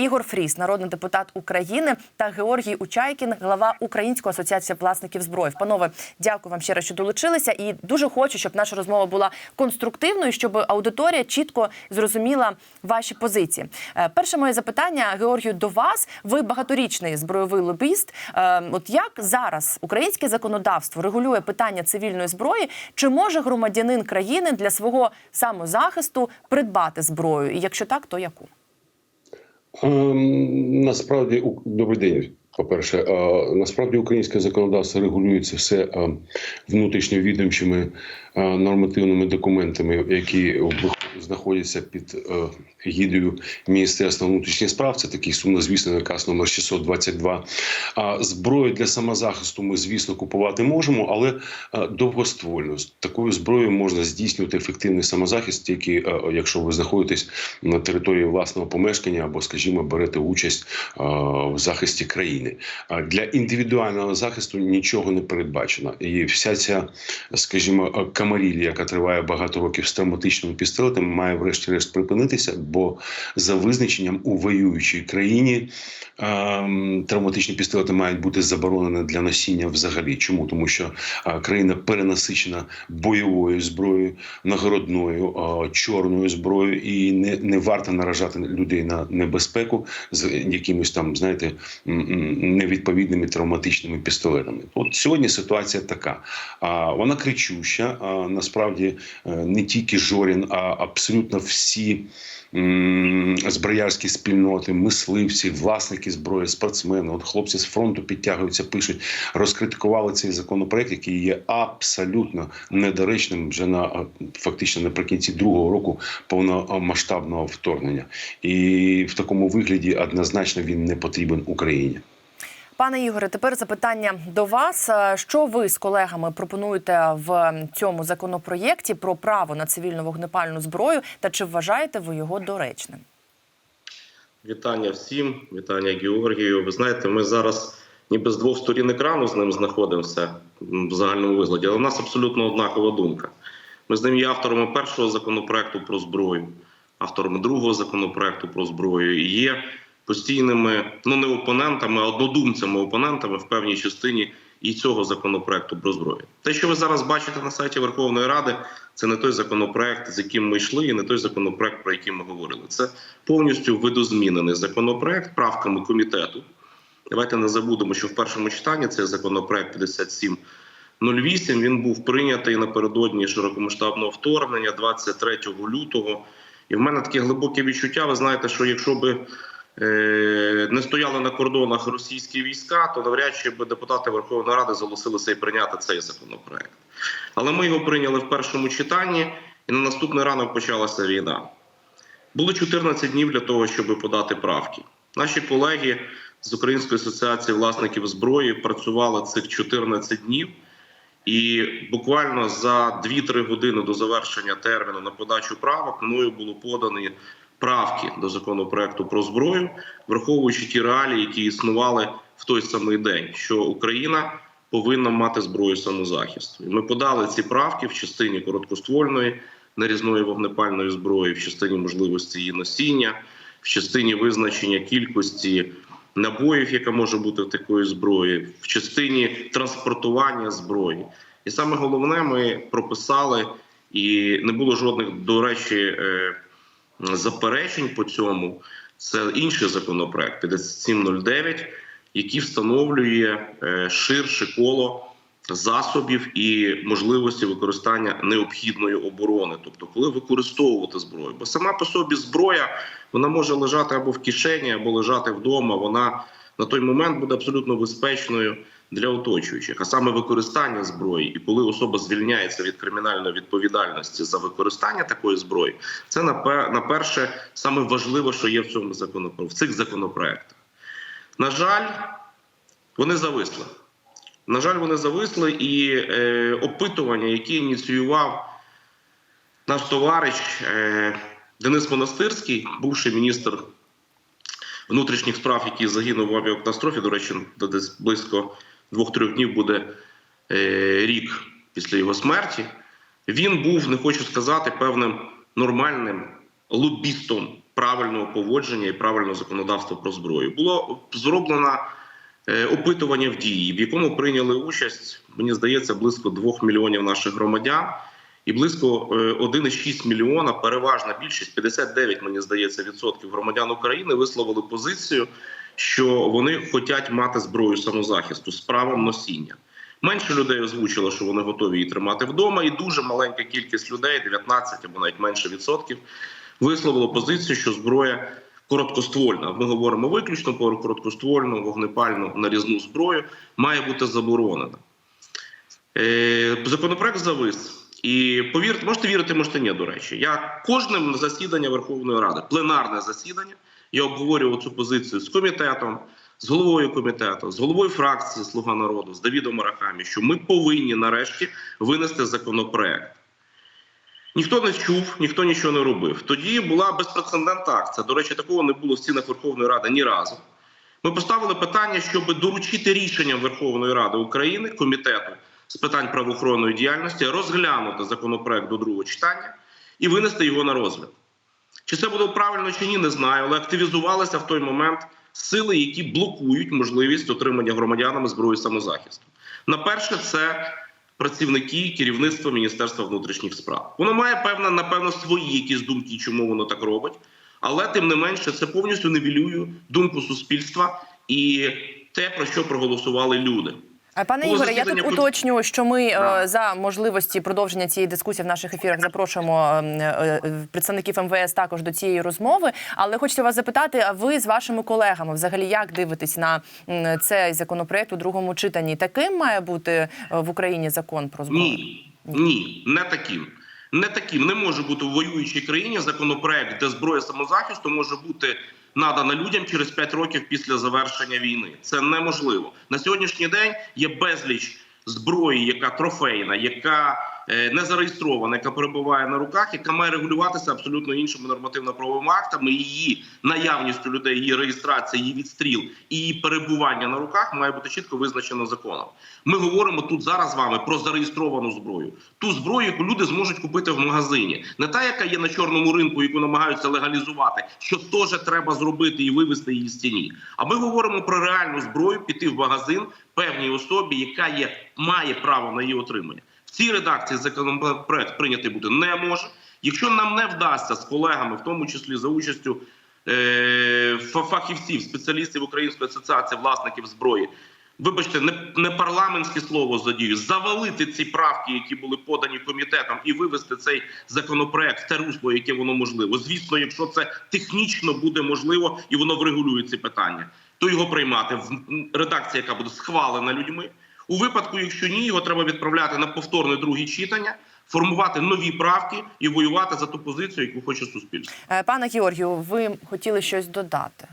Ігор Фріс, народний депутат України, та Георгій Учайкін, глава Української асоціації власників зброї. Панове, дякую вам ще раз, що долучилися, і дуже хочу, щоб наша розмова була конструктивною, щоб аудиторія чітко зрозуміла ваші позиції. Е, Перше моє запитання, Георгію, до вас. Ви багаторічний збройовий лобіст. Е, От як зараз українське законодавство регулює питання цивільної зброї? Чи може громадянин країни для свого самозахисту придбати зброю? І якщо так, то яку? Ем, Насправді, добрий день. По-перше, Е, насправді українське законодавство регулюється все е, внутрішньовідомчими е, нормативними документами, які знаходяться під е, гідою Міністерства внутрішніх справ. Це такий сумнозвісний наказ номер 622. А зброю для самозахисту ми, звісно, купувати можемо, але е, довгоствольно з такою зброєю можна здійснювати ефективний самозахист, тільки е, якщо ви знаходитесь на території власного помешкання або, скажімо, берете участь е, в захисті країни. Для індивідуального захисту нічого не передбачено. І вся ця, скажімо, е, камарілія, яка триває багато років з травматичними пістолетами, має врешті-решт припинитися, бо за визначенням у воюючій країні ем, травматичні пістолети мають бути заборонені для носіння взагалі. Чому? Тому що е, країна перенасичена бойовою зброєю, нагородною, е, чорною зброєю, і не, не варто наражати людей на небезпеку з якимись там, знаєте, невідповідними травматичними пістолетами. От сьогодні ситуація така. А вона кричуща. Насправді е, не тільки Жорін, а абсолютно всі. Зброярські спільноти, мисливці, власники зброї, спортсмени, от хлопці з фронту підтягуються, пишуть, розкритикували цей законопроект, який є абсолютно недоречним вже на фактично наприкінці другого року повномасштабного вторгнення, і в такому вигляді однозначно він не потрібен Україні. Пане Ігоре, тепер запитання до вас. Е, Що ви з колегами пропонуєте в цьому законопроєкті про право на цивільну вогнепальну зброю та чи вважаєте ви його доречним? Вітання всім, вітання Георгію. Ви знаєте, ми зараз ніби з двох сторін екрану з ним знаходимося в загальному вигляді, але в нас абсолютно однакова думка. Ми з ним є авторами першого законопроекту про зброю, авторами другого законопроекту про зброю і є постійними, ну не опонентами, а однодумцями опонентами в певній частині і цього законопроекту про зброю. Те, що ви зараз бачите на сайті Верховної Ради, це не той законопроект, з яким ми йшли, і не той законопроект, про який ми говорили. Це повністю видозмінений законопроект правками комітету. Давайте не забудемо, що в першому читанні цей законопроект 5708 він був прийнятий напередодні широкомасштабного вторгнення 23 лютого. І в мене таке глибоке відчуття. Ви знаєте, що якщо би не стояли на кордонах російські війська, то навряд чи би депутати Верховної Ради зголосилися і прийняти цей законопроект. Але ми його прийняли в першому читанні, і на наступний ранок почалася війна. Було 14 днів для того, щоб подати правки. Наші колеги з Української асоціації власників зброї працювали цих 14 днів, і буквально за 2-3 години до завершення терміну на подачу правок мною було подані правки до законопроекту про зброю, враховуючи ті реалії, які існували в той самий день, що Україна повинна мати зброю самозахисту. І ми подали ці правки в частині короткоствольної нарізної вогнепальної зброї, в частині можливості її носіння, в частині визначення кількості набоїв, яка може бути в такої зброї, в частині транспортування зброї. І саме головне, ми прописали, і не було жодних, до речі, е, заперечень по цьому. Це інший законопроект 5709, який встановлює е, ширше коло засобів і можливості використання необхідної оборони, тобто коли використовувати зброю. Бо сама по собі зброя вона може лежати або в кишені, або лежати вдома. Вона на той момент буде абсолютно безпечною для оточуючих. А саме використання зброї, і коли особа звільняється від кримінальної відповідальності за використання такої зброї, це на перше саме важливе, що є в цьому законопро... в цих законопроектах. На жаль, вони зависли. На жаль, вони зависли, і е, опитування, яке ініціював наш товариш е, Денис Монастирський, бувший міністр внутрішніх справ, який загинув в авіакатастрофі, до речі, десь близько двох-трьох днів буде е, рік після його смерті. Він був, не хочу сказати, певним нормальним лобістом правильного поводження і правильного законодавства про зброю. Було зроблено е, опитування в дії, в якому прийняли участь, мені здається, близько 2 мільйонів наших громадян. І близько е, 1,6 мільйона, переважна більшість, 59, мені здається, відсотків громадян України висловили позицію, що вони хочуть мати зброю самозахисту з правом носіння. Менше людей озвучило, що вони готові її тримати вдома, і дуже маленька кількість людей, 19 або навіть менше відсотків, висловило позицію, що зброя короткоствольна. Ми говоримо виключно про короткоствольну вогнепальну нарізну зброю, має бути заборонена. Е, законопроект завис. І повірте, можете вірити, можете ні, до речі. Я кожним засідання Верховної Ради, пленарне засідання, я обговорював цю позицію з комітетом, з головою комітету, з головою фракції Слуга народу, з Давідом Арахамі, що ми повинні нарешті винести законопроект. Ніхто не чув, ніхто нічого не робив. Тоді була безпрецедентна акція. До речі, такого не було в стінах Верховної Ради ні разу. Ми поставили питання, щоб доручити рішенням Верховної Ради України комітету з питань правоохоронної діяльності розглянути законопроект до другого читання і винести його на розгляд. Чи це було правильно чи ні, не знаю, але активізувалися в той момент сили, які блокують можливість отримання громадянами зброї самозахисту. На перше, це працівники керівництва Міністерства внутрішніх справ. Воно має певне, напевно, свої якісь думки, чому воно так робить, але тим не менше це повністю невілює думку суспільства і те, про що проголосували люди. Е, Пане Було Ігоре, я тут засідання уточню, що ми е, Да. за можливості продовження цієї дискусії в наших ефірах запрошуємо е, е, представників МВС також до цієї розмови. Але хочеться вас запитати: а ви з вашими колегами взагалі як дивитесь на цей законопроект у другому читанні? Таким має бути в Україні закон про зброю? Ні, ні, не таким. Не таким не може бути в воюючій країні законопроект, де зброя самозахисту може бути надана людям через 5 років після завершення війни. Це неможливо на сьогоднішній день. Є безліч зброї, яка трофейна, яка не зареєстрована, яка перебуває на руках, яка має регулюватися абсолютно іншими нормативно-правовими актами. Її наявністю людей, її реєстрація, її відстріл і її перебування на руках має бути чітко визначено законом. Ми говоримо тут зараз з вами про зареєстровану зброю, ту зброю, яку люди зможуть купити в магазині, не та, яка є на чорному ринку, яку намагаються легалізувати, що теж треба зробити і вивести її з тіні. А ми говоримо про реальну зброю, піти в магазин певній особі, яка є має право на її отримання. В цій редакції законопроект прийнятий бути не може. Якщо нам не вдасться з колегами, в тому числі за участю е, фахівців, спеціалістів Української асоціації власників зброї, вибачте, не, не парламентське слово задію, завалити ці правки, які були подані комітетом, і вивести цей законопроект в те русло, яке воно можливо. Звісно, якщо це технічно буде можливо і воно врегулює ці питання, то його приймати в редакції, яка буде схвалена людьми. У випадку, якщо ні, його треба відправляти на повторне друге читання, формувати нові правки і воювати за ту позицію, яку хоче суспільство. Е, Пане Георгію, ви хотіли щось додати?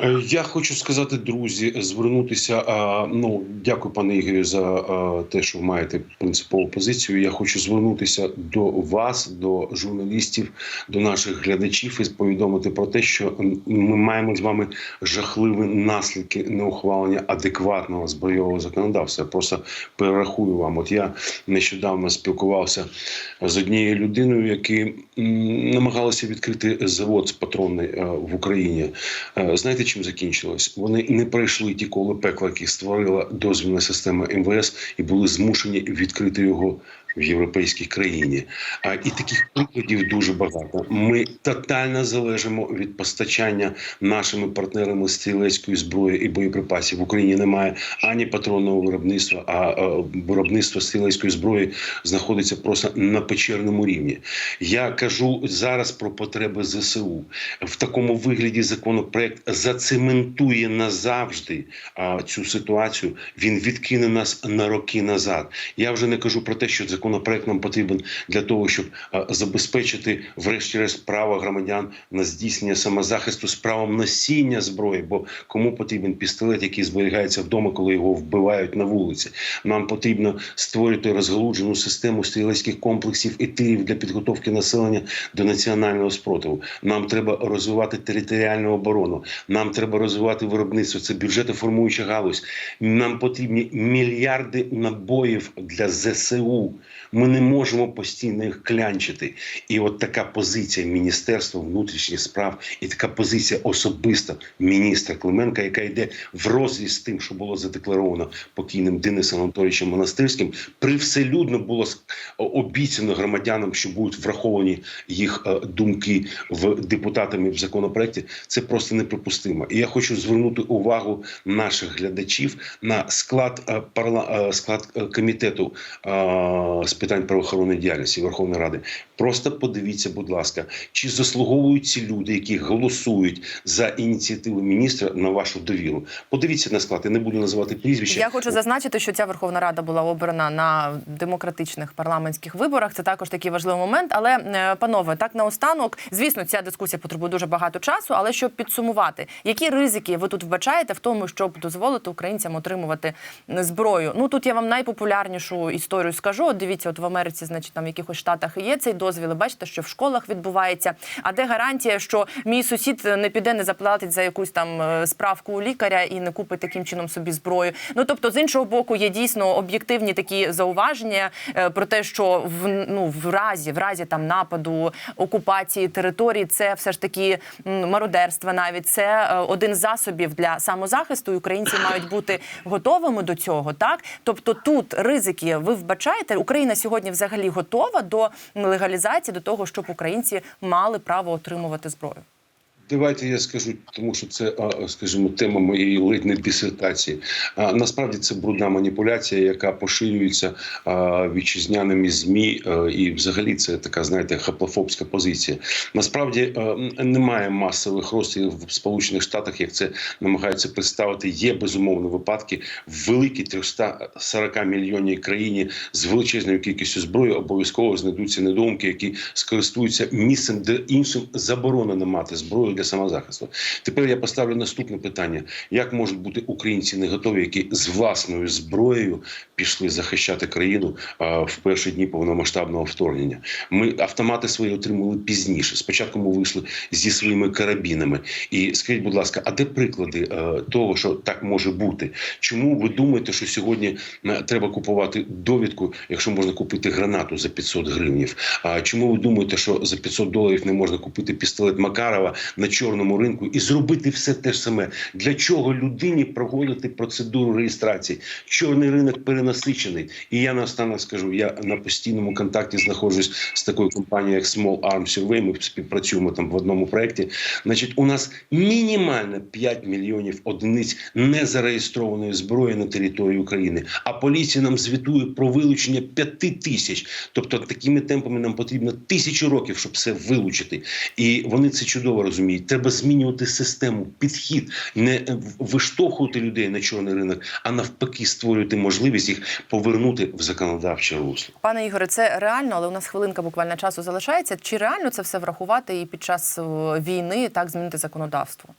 Е, Я хочу сказати, друзі, звернутися. Ну, дякую, пане Ігорю, за те, що ви маєте принципову позицію. Я хочу звернутися до вас, до журналістів, до наших глядачів і повідомити про те, що ми маємо з вами жахливі наслідки неухвалення адекватного збройового законодавства. Я просто перерахую вам. От я нещодавно спілкувався з однією людиною, які м, намагалися відкрити завод з патронний е, в Україні. Е, Знаєте, чим закінчилось? Вони не пройшли ті коли пекла, які створила дозвільна система МВС, і були змушені відкрити його в європейській країні. А і таких прикладів дуже багато. Ми тотально залежимо від постачання нашими партнерами стрілецької зброї і боєприпасів. В Україні немає ані патронного виробництва, а виробництво стрілецької зброї знаходиться просто на печерному рівні. Я кажу зараз про потреби ЗСУ в такому вигляді. Законопроект зацементує назавжди а, цю ситуацію. Він відкине нас на роки назад. Я вже не кажу про те, що законопроект нам потрібен для того, щоб забезпечити, врешті-решт, право громадян на здійснення самозахисту з правом носіння зброї. Бо кому потрібен пістолет, який зберігається вдома, коли його вбивають на вулиці? Нам потрібно створити розгалуджену систему стрілецьких комплексів і тирів для підготовки населення до національного спротиву. Нам треба розвивати територіальну оборону. Нам треба розвивати виробництво. Це бюджетоформуюча галузь. Нам потрібні мільярди набоїв для ЗСУ. Ми не можемо постійно їх клянчити. І от така позиція Міністерства внутрішніх справ і така позиція особиста міністра Клименка, яка йде в розріз з тим, що було задекларовано покійним Денисом Анатолійовичем Монастирським, привселюдно було обіцяно громадянам, що будуть враховані їх е, думки в депутатами в законопроекті. Це просто неприпустимо. І я хочу звернути увагу наших глядачів на склад е, парла е, склад комітету з питань правоохоронної діяльності Верховної Ради. Просто подивіться, будь ласка, чи заслуговують ці люди, які голосують за ініціативу міністра на вашу довіру. Подивіться на склад. Я не буду називати прізвища. Я хочу зазначити, що ця Верховна Рада була обрана на демократичних парламентських виборах. Це також такий важливий момент. Але е, панове, так наостанок, звісно, ця дискусія потребує дуже багато часу. Але щоб підсумувати, які ризики ви тут вбачаєте в тому, щоб дозволити українцям отримувати зброю? Ну тут я вам найпопулярнішу історію скажу. От дивіться, от в Америці, значить, там в якихось штатах є цей дозвіл. І Бачите, що в школах відбувається. А де гарантія, що мій сусід не піде, не заплатить за якусь там е, справку у лікаря і не купить таким чином собі зброю? Ну тобто, з іншого боку, є дійсно об'єктивні такі зауваження е, про те, що в ну в разі, в разі там нападу окупації території, це все ж таки мародерство. Навіть це е, один з засобів для самозахисту. і Українці мають бути готовими до цього. Так, тобто тут ризики ви вбачаєте. Україна сьогодні взагалі готова до легалізації, до того, щоб українці мали право отримувати зброю. Давайте я скажу, тому що це, скажімо, тема моєї ледь не дисертації. Насправді це брудна маніпуляція, яка поширюється вітчизняними змі, і взагалі це така, знаєте, хаплофобська позиція. Насправді немає масових розстрілів в Сполучених Штатах, як це намагаються представити. Є безумовно випадки в великій 340 мільйонній країні з величезною кількістю зброї. Обов'язково знайдуться недоумки, які скористуються місцем, де іншим заборонено мати зброю для самозахисту. Тепер я поставлю наступне питання: як можуть бути українці не готові, які з власною зброєю пішли захищати країну в перші дні повномасштабного вторгнення? Ми автомати свої отримали пізніше. Спочатку ми вийшли зі своїми карабінами. І скажіть, будь ласка, а де приклади е, того, що так може бути? Чому ви думаєте, що сьогодні е, треба купувати довідку, якщо можна купити гранату за 500 гривнів? А чому ви думаєте, що за 500 доларів не можна купити пістолет Макарова на чорному ринку і зробити все те ж саме? Для чого людині проводити процедуру реєстрації? Чорний ринок перенасичений. І я наостанок скажу: я на постійному контакті знаходжусь з такою компанією, як Small Arms Survey. Ми співпрацюємо там в одному проєкті. Значить, у нас мінімально 5 мільйонів одиниць незареєстрованої зброї на території України. А поліція нам звітує про вилучення 5 тисяч. Тобто, такими темпами нам потрібно тисячу років, щоб все вилучити. І вони це чудово розуміють. Треба змінювати систему, підхід, не виштовхувати людей на чорний ринок, а навпаки, створювати можливість їх повернути в законодавче русло. Пане Ігоре, це реально, але у нас хвилинка буквально часу залишається. Чи реально це все врахувати і під час е, війни так змінити законодавство?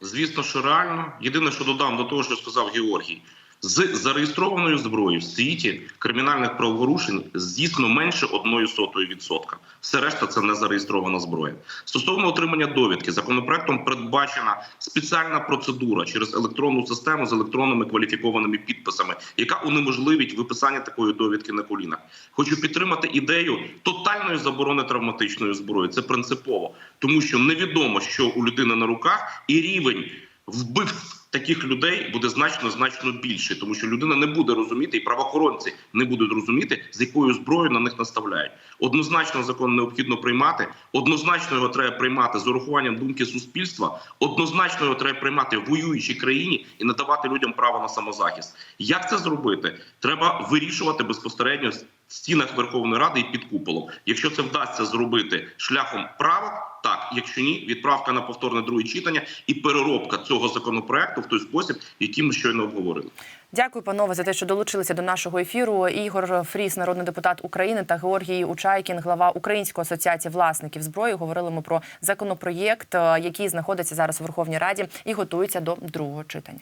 Звісно, що реально. Єдине, що додам до того, що сказав Георгій, з зареєстрованою зброєю в світі кримінальних правопорушень здійснено менше одної сотої відсотка. Все решта це не зареєстрована зброя. Стосовно отримання довідки, законопроектом передбачена спеціальна процедура через електронну систему з електронними кваліфікованими підписами, яка унеможливить виписання такої довідки на колінах. Хочу підтримати ідею тотальної заборони травматичної зброї. Це принципово, тому що невідомо, що у людини на руках, і рівень вбивств таких людей буде значно значно більше, тому що людина не буде розуміти, і правоохоронці не будуть розуміти, з якою зброєю на них наставляють. Однозначно закон необхідно приймати. Однозначно його треба приймати з урахуванням думки суспільства. Однозначно його треба приймати в воюючій країні і надавати людям право на самозахист. Як це зробити? Треба вирішувати безпосередньо в стінах Верховної Ради і під куполом. Якщо це вдасться зробити шляхом правок, так якщо ні, відправка на повторне друге читання і переробка цього законопроекту в той спосіб, який ми щойно обговорили. Дякую, панове, за те, що долучилися до нашого ефіру. Ігор Фріс, народний депутат України, та Георгій Учайкін, глава Української асоціації власників зброї. Говорили ми про законопроєкт, е, який знаходиться зараз у Верховній Раді і готується до другого читання.